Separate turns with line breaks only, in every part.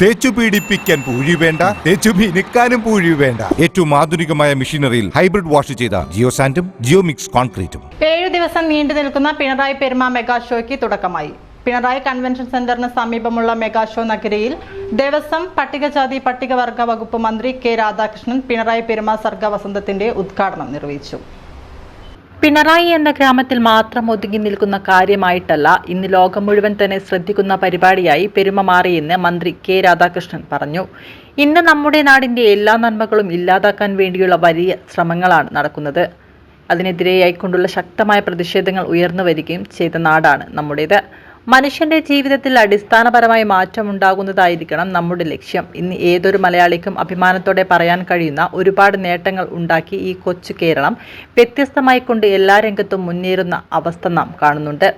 തേച്ചു പീഡിപ്പിക്കാൻ പൂഴി വേണ്ട തേച്ചു മിനുക്കാനും പൂഴി വേണ്ട. ഏറ്റവും ആധുനികമായ മെഷീനറിയിൽ ഹൈബ്രിഡ് വാഷ് ചെയ്ത ജിയോ സാൻഡും ജിയോ മിക്സ് കോൺക്രീറ്റും.
ഏഴു ദിവസം നീണ്ടു നിൽക്കുന്ന പിണറായി പെരുമ മെഗാ ഷോയ്ക്ക് തുടക്കമായി. പിണറായി കൺവെൻഷൻ സെന്ററിന് സമീപമുള്ള മെഗാ ഷോ നഗരിയിൽ ദേവസ്വം പട്ടികജാതി പട്ടികവർഗ വകുപ്പ് മന്ത്രി കെ രാധാകൃഷ്ണൻ പിണറായി പെരുമ സർഗ വസന്തത്തിന്റെ ഉദ്ഘാടനം നിർവഹിച്ചു. പിണറായി എന്ന ഗ്രാമത്തിൽ മാത്രം ഒതുങ്ങി നിൽക്കുന്ന കാര്യമായിട്ടല്ല ഇന്ന് ലോകം മുഴുവൻ തന്നെ ശ്രദ്ധിക്കുന്ന പരിപാടിയായി പെരുമ മാറിയെന്ന് മന്ത്രി കെ രാധാകൃഷ്ണൻ പറഞ്ഞു. ഇന്ന് നമ്മുടെ നാടിന്റെ എല്ലാ നന്മകളും ഇല്ലാതാക്കാൻ വേണ്ടിയുള്ള വലിയ ശ്രമങ്ങളാണ് നടക്കുന്നത്. അതിനെതിരെയായിക്കൊണ്ടുള്ള ശക്തമായ പ്രതിഷേധങ്ങൾ ഉയർന്നു വരികയും ചെയ്ത നാടാണ് നമ്മുടേത്. മനുഷ്യന്റെ ജീവിതത്തിൽ അടിസ്ഥാനപരമായ മാറ്റമുണ്ടാകുന്നതായിരിക്കണം നമ്മുടെ ലക്ഷ്യം. ഇന്ന് ഏതൊരു മലയാളിക്കും അഭിമാനത്തോടെ പറയാൻ കഴിയുന്ന ഒരുപാട് നേട്ടങ്ങൾ ഉണ്ടാക്കി ഈ കൊച്ചു കേരളം വ്യത്യസ്തമായി കൊണ്ട് എല്ലാ രംഗത്തും മുന്നേറുന്ന അവസ്ഥ നാം കാണുന്നുണ്ട്.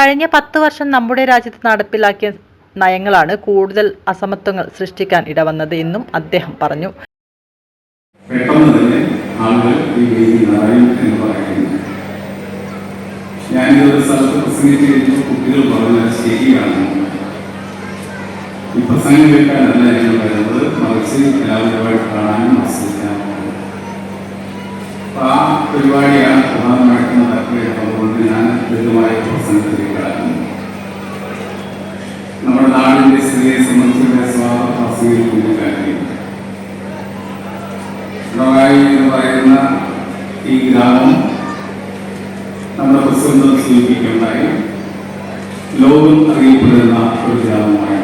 കഴിഞ്ഞ പത്ത് വർഷം നമ്മുടെ രാജ്യത്ത് നടപ്പിലാക്കിയ നയങ്ങളാണ് കൂടുതൽ അസമത്വങ്ങൾ സൃഷ്ടിക്കാൻ ഇടവന്നത് എന്നും അദ്ദേഹം പറഞ്ഞു.
പെട്ടെന്ന് തന്നെ ആളുകൾ ഈ എന്ന് പറയുന്നു. ഞാനിതൊരു സ്ഥലത്ത് പ്രസംഗിച്ച് കഴിഞ്ഞപ്പോൾ കുട്ടികൾ പറഞ്ഞത് ശരിയാണ്. ഈ പ്രസംഗം കേൾക്കാനല്ല ഞങ്ങൾ വരുന്നത്. മറിച്ച് എല്ലാവരുമായിട്ട് കാണാനും ആസ്വദിക്കാനും ആ പരിപാടിയാണ് പ്രധാനമായിട്ടും നടക്കുകയാണ് അതുകൊണ്ട് ഞാൻ ലളിതമായ പ്രസംഗത്തിലേക്ക് കടക്കുന്നു. നമ്മുടെ നാടിന്റെ സ്ത്രീയെ സംബന്ധിച്ചുള്ള സ്വാഗത പ്രസംഗിക്കുന്ന കാര്യം. പിണറായി എന്ന് പറയുന്ന ഈ ഗ്രാമം നമ്മുടെ സ്വീകരിക്കുന്നതായി ലോകം അറിയപ്പെടുന്ന ഒരു ഗ്രാമമായി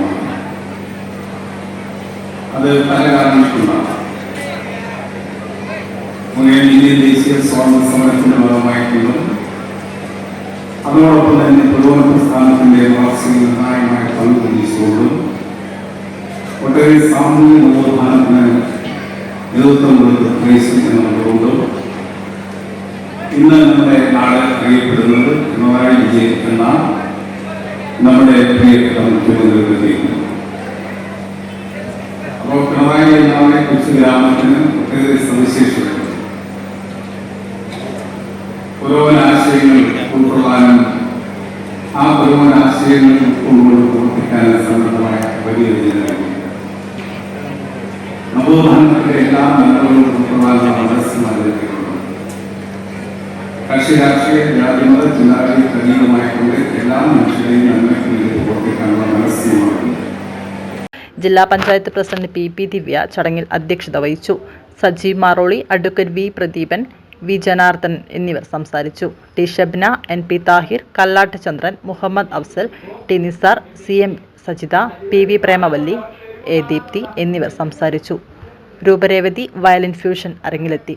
അത് പല കാരണങ്ങൾക്കുണ്ടാകും. ദേശീയ സ്വാതന്ത്ര്യ സമരത്തിന്റെ ഭാഗമായിട്ടുള്ളത്. അതോടൊപ്പം തന്നെ പ്രബോധന പ്രസ്ഥാനത്തിന്റെ വളർച്ചയിൽ നിർണായകമായ പങ്ക് വഹിച്ചുകൊണ്ടും ഒട്ടേറെ സാമൂഹിക നവോത്ഥാനത്തിന് നേതൃത്വം കൊടുത്ത് പ്രവേശിക്കുന്നതുകൊണ്ടും ഇന്ന് നമ്മുടെ നാട് അറിയപ്പെടുന്നത് പിണറായി വിജയൻ എന്ന പ്രിയപ്പെട്ട മുഖ്യമന്ത്രി അപ്പോൾ പിണറായി എന്നാളെ കൊച്ചു ഗ്രാമത്തിന് ആ പുരോഗമന ആശയങ്ങൾ ഉൾക്കൊണ്ടുകൊണ്ട് പ്രവർത്തിക്കാനും സന്നദ്ധമായ വലിയ എല്ലാ മേഖലകളും ഉൾക്കൊള്ളാനുള്ള മനസ്സ് നൽകിയിട്ടുണ്ട്
ജില്ലാ panchayat president P P Divya ചടങ്ങിൽ അധ്യക്ഷത വഹിച്ചു. Sajeev Maroli advocate V Pradeepan V Janardhan എന്നിവർ സംസാരിച്ചു. T Shabna N P Thahir Kallatt Chandran Muhammad Afsal T Nisar C M Sajitha P V Premavalli A Deepthi എന്നിവർ സംസാരിച്ചു. Rooparevathi violin fusion അരങ്ങിലെത്തി.